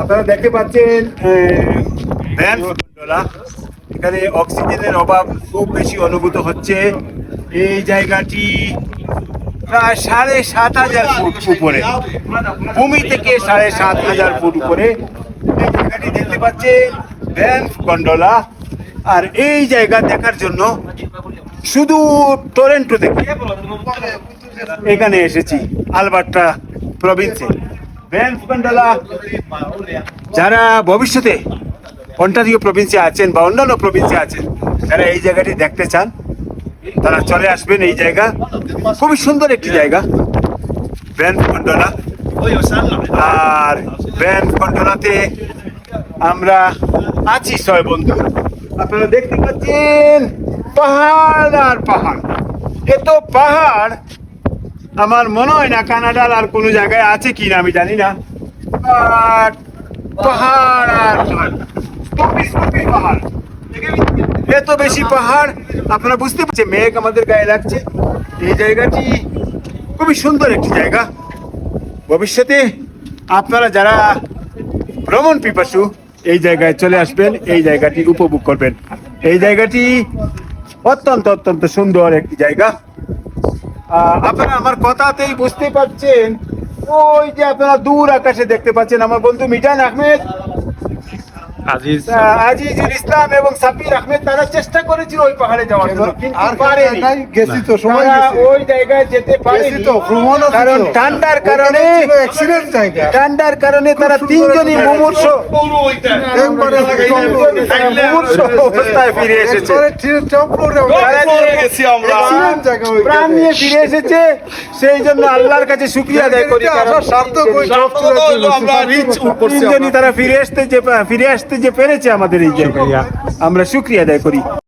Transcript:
আপনারা দেখতে পাচ্ছেন এখানে অক্সিজেনের অভাব খুব বেশি অনুভূত হচ্ছে। এই জায়গাটি প্রায় সাড়ে সাত হাজার ফুট উপরে। ভূমি থেকে সাড়ে সাত হাজার ফুট উপরে। জায়গাটি দেখতে পাচ্ছেন ভ্যান গন্ডোলা আর এই জায়গা দেখার জন্য শুধু টরেন্টো থেকে এখানে এসেছি, আলবার্টা প্রভিন্সে। যারা ভবিষ্যতে অন্টারিও প্রভিন্সে আছেন বা অন্যান্য প্রভিন্সে আছেন যারা এই জায়গাটি দেখতে চান। তারা চলে আসবেন এই জায়গা। খুবই সুন্দর একটি জায়গা। কন্ডোলা আর ব্যান্ড কন্ডোলাতে আমরা আছি ছয় বন্ধু। আপনারা দেখতে পাচ্ছেন, পাহাড় আর পাহাড়। এত পাহাড় আমার মনে হয় না কানাডার আর কোনো জায়গায় আছে কি না আমি জানি না। পাহাড় আর পাহাড়। এত বেশি পাহাড়। আপনারা বুঝতে পারছেন, মেঘ আমাদের গায়ে লাগছে। এই জায়গাটি খুবই সুন্দর একটি জায়গা। ভবিষ্যতে আপনারা যারা ভ্রমণ পিপাসু, এই জায়গায় চলে আসবেন, এই জায়গাটি উপভোগ করবেন। এই জায়গাটি অত্যন্ত অত্যন্ত সুন্দর একটি জায়গা। আপনারা আমার কথাতেই বুঝতে পারছেন। ওই যে আপনারা দূর আকাশে দেখতে পাচ্ছেন আমার বন্ধু মিজান আহমেদ। আজিজ আজিজুল ইসলাম এবং সাবির আহমেদ তারা চেষ্টা করেছিল ওই পাহাড়ে যাওয়ার জন্য কিন্তু পারেনি। গেছি তো সময় গেছে। ওই জায়গায় যেতে পারেনি। তো, ভ্রমণও কারণ ঠান্ডার কারণে অ্যাক্সিডেন্ট জায়গা। ঠান্ডার কারণে তারা তিনজনই মুমূর্ষ একবারে মুমূর্ষ অবস্থায় ফিরে এসেছে। তারা ফিরে এসেছে। সেই জন্য আল্লাহর কাছে শুক্রিয়া আদায় করি তারা ফিরে আসতে যে ফিরে আসতে যে পেরেছে আমাদের এই জায়গায় আমরা শুক্রিয়া আদায় করি।